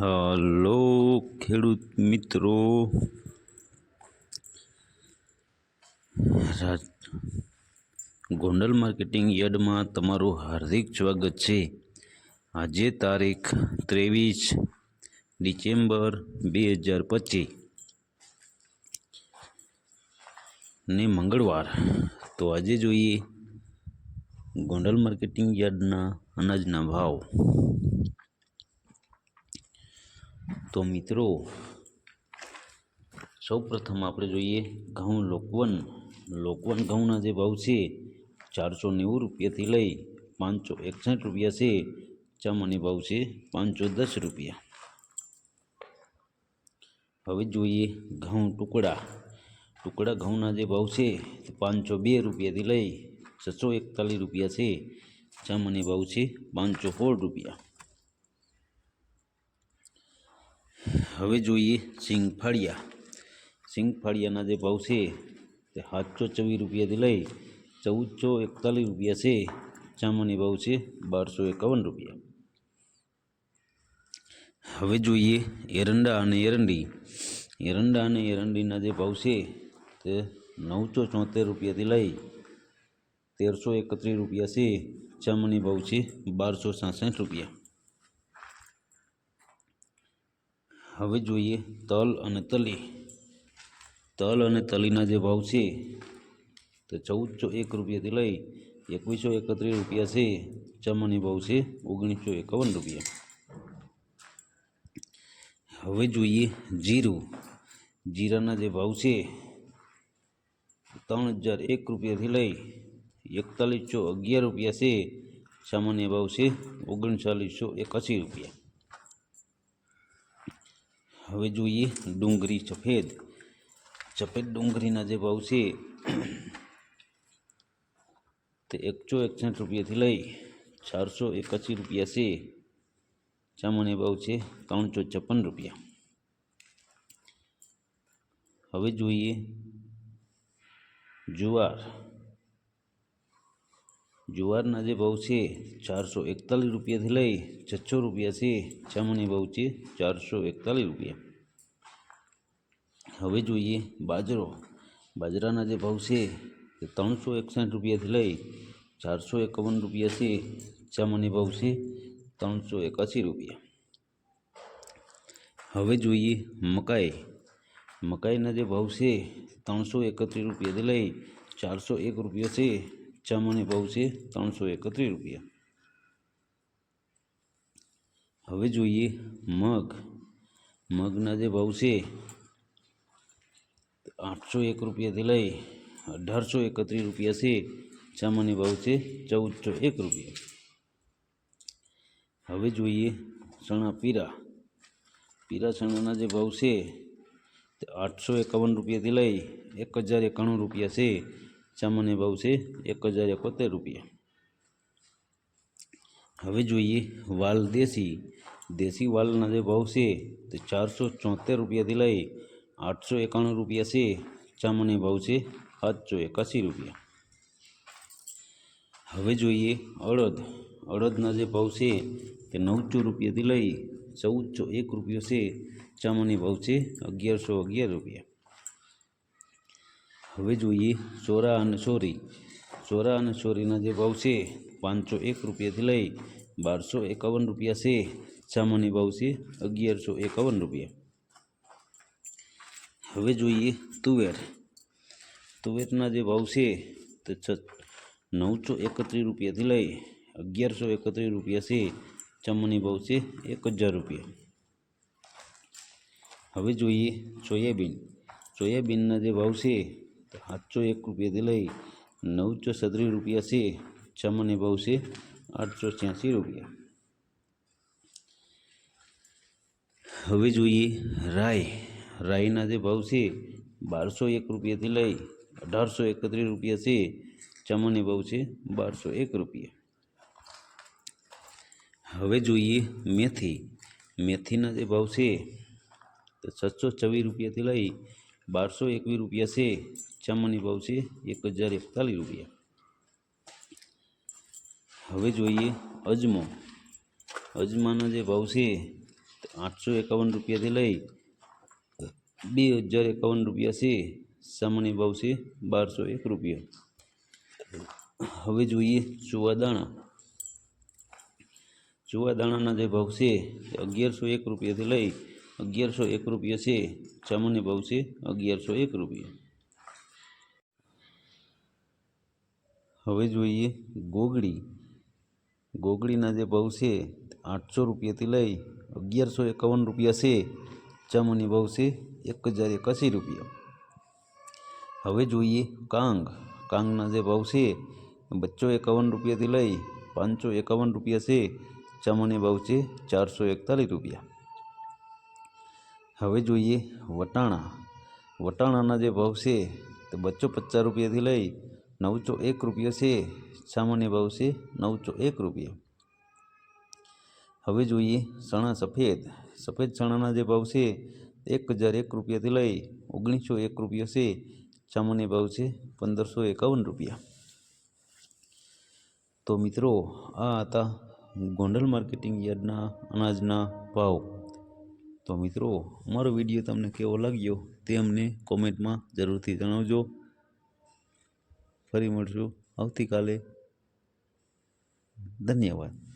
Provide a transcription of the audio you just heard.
Hello, ખેડૂત મિત્રો. Gondal marketing યાર્ડમાં તમારું હાર્દિક સ્વાગત છે. આજે તારીખ ત્રેવીસ ડિસેમ્બર બે હજાર પચીસ ને મંગળવાર. તો આજે જોઈએ ગોંડલ માર્કેટિંગ યાર્ડના અનાજના ભાવ. તો મિત્રો, સૌપ્રથમ આપણે જોઈએ ઘઉં લોકવન. લોકવન ઘઉંના જે ભાવ છે, ચારસો નેવું રૂપિયાથી લઈ પાંચસો એકસઠ રૂપિયા છે. ચામાની ભાવ છે પાંચસો દસ રૂપિયા. હવે જોઈએ ઘઉં ટુકડા. ટુકડા ઘઉંના જે ભાવ છે, તે પાંચસો બે રૂપિયાથી લઈ છસો એકતાલીસ રૂપિયા છે. ચામાની ભાવ છે પાંચસો સોળ રૂપિયા. હવે જોઈએ સિંગફળિયા. સિંગફળિયાના જે ભાવ છે તે સાતસો ચોવીસ રૂપિયાથી લઈ ચૌદસો એકતાલીસ રૂપિયા છે. ચામાની ભાવ છે બારસો એકાવન રૂપિયા. હવે જોઈએ એરંડા અને એરંડી. એરંડા અને એરંડીના જે ભાવ છે તે નવસો ચોતેર રૂપિયાથી લઈ તેરસો એકત્રીસ રૂપિયા છે. ચામાની ભાવ છે બારસો સાસઠ રૂપિયા. હવે જોઈએ તલ અને તલી. તલ અને તલીના જે ભાવ છે, તો ચૌદસો એક રૂપિયાથી લઈ એકવીસો એકત્રીસ રૂપિયા છે. ચામાની ભાવ છે ઓગણીસો એકાવન રૂપિયા. હવે જોઈએ જીરું. જીરાના જે ભાવ છે, ત્રણ હજાર એક રૂપિયાથી લઈ એકતાલીસો અગિયાર રૂપિયા છે. સામાન્ય ભાવ છે ઓગણચાલીસો એકાસી રૂપિયા. હવે જોઈએ ડુંગળી સફેદ. સફેદ ડુંગળીના જે ભાવ છે, તે એકસો એકસઠ રૂપિયાથી લઈ ચારસો એકાસી રૂપિયા છે. ચામાન્ય ભાવ છે ત્રણસો છપ્પન રૂપિયા. હવે જોઈએ જુવાર. જુવારના જે ભાવ છે, ચારસો એકતાલીસ રૂપિયાથી લઈ છસો રૂપિયા છે જમણી ભાવ છે, ચારસો એકતાલીસ રૂપિયા. હવે જોઈએ બાજરો. બાજરાના જે ભાવ છે તે ત્રણસો એકસઠ રૂપિયાથી લઈ ચારસો એકાવન રૂપિયા છે જમણી ભાવ છે ત્રણસો એકાસી રૂપિયા. હવે જોઈએ મકાઈ. મકાઈના જે ભાવ છે ત્રણસો એકત્રીસ રૂપિયાથી લઈ ચારસો એક રૂપિયા છે ચામાની ભાવ છે, ત્રણસો એકત્રીસ રૂપિયા. હવે જોઈએ મગ. મગના જે ભાવ છે, આઠસો એક રૂપિયાથી લઈ અઢારસો એકત્રીસ રૂપિયા છે ચામાની ભાવ છે, ચૌદસો એક રૂપિયા. હવે જોઈએ ચણા પીરા. પીરા ચણાના જે ભાવ છે, તે આઠસો એકાવન રૂપિયાથી લઈ એક હજાર એકાણું રૂપિયા છે સામાન્ય ભાવ છે, એક હજાર એકોતેર રૂપિયા. હવે જોઈએ વાલ દેશી. દેશી વાલના જે ભાવ છે, તે ચારસો ચોતેર રૂપિયાથી લઈ આઠસો એકાણું રૂપિયા છે. સામાન્ય ભાવ છે, સાતસો એકાસી રૂપિયા. હવે જોઈએ અડદ. અડદના જે ભાવ છે, તે નવસો રૂપિયાથી લઈ ચૌદસો એક રૂપિયો છે. ચામાની ભાવ છે, અગિયારસો અગિયાર રૂપિયા. હવે જોઈએ ચોરા અને ચોરી. ચોરા અને ચોરીના જે ભાવ છે, પાંચસો એક રૂપિયાથી લઈ બારસો એકાવન રૂપિયા છે. સામાન્ય ભાવ છે અગિયારસો એકાવન રૂપિયા. હવે જોઈએ તુવેર. તુવેરના જે ભાવ છે તે છ નવસો એકત્રીસ રૂપિયાથી લઈ અગિયારસો એકત્રીસ રૂપિયા છે. ચમની ભાવ છે એક હજાર રૂપિયા. હવે જોઈએ સોયાબીન. સોયાબીનના જે ભાવ છે સાતસો એક રૂપિયાથી લઈ નવસો સત્રીસ રૂપિયા છે, ચમને ભાવ છે આઠસો છ્યાસી રૂપિયા. હવે જોઈએ રાય. રાઈના જે ભાવ છે, બારસો એક રૂપિયાથી લઈ અઢારસો એકત્રીસ રૂપિયા છે ચામાન્ય ભાવ છે બારસો એક રૂપિયા. હવે જોઈએ મેથી. મેથીના જે ભાવ છે, તો છસો છવ્વીસ રૂપિયાથી લઈ બારસો એકવીસ રૂપિયા છે, ચામાની ભાવ છે એક હજાર એકતાલીસ રૂપિયા. હવે જોઈએ અજમો. અજમાના જે ભાવ છે, આઠસો એકાવન રૂપિયાથી લઈ બે હજાર એકાવન રૂપિયા છે સામાન્ય ભાવ છે બારસો એક રૂપિયા. હવે જોઈએ ચુવાદાણા ચુવાદાણાના જે ભાવ છે, અગિયારસો એક રૂપિયાથી લઈ અગિયારસો એક રૂપિયા છે સામાન્ય ભાવ છે, અગિયારસો એક રૂપિયા. હવે જોઈએ ગોગડી. ગોગડીના જે ભાવ છે, આઠસો રૂપિયાથી લઈ અગિયારસો એકાવન રૂપિયા છે ચામુની ભાવ છે, એક હજાર એકાસી રૂપિયા. હવે જોઈએ કાંગ. કાંગના જે ભાવ છે, બચ્ચો એકાવન રૂપિયાથી લઈ પાંચસો એકાવન રૂપિયા છે ચામુની ભાવ છે, ચારસો એકતાલીસ રૂપિયા. હવે જોઈએ વટાણા. વટાણાના જે ભાવ છે તે બચ્ચો પચાસ રૂપિયાથી લઈ નવસો એક રૂપિયા છે, સામાન્ય ભાવ છે નવસો એક રૂપિયા. હવે જોઈએ ચણા સફેદ. સફેદ ચણાના જે ભાવ છે એક હજાર એક રૂપિયાથી લઈ ઓગણીસો એક રૂપિયા છે, સામાન્ય ભાવ છે પંદરસો એકાવન રૂપિયા. તો મિત્રો, આ હતા ગોંડલ માર્કેટિંગ યાર્ડના અનાજના ભાવ. તો મિત્રો, અમારો વીડિયો તમને કેવો લાગ્યો તે અમને કોમેન્ટમાં જરૂરથી જણાવજો. ફરી મળશું આવતીકાલે. ધન્યવાદ.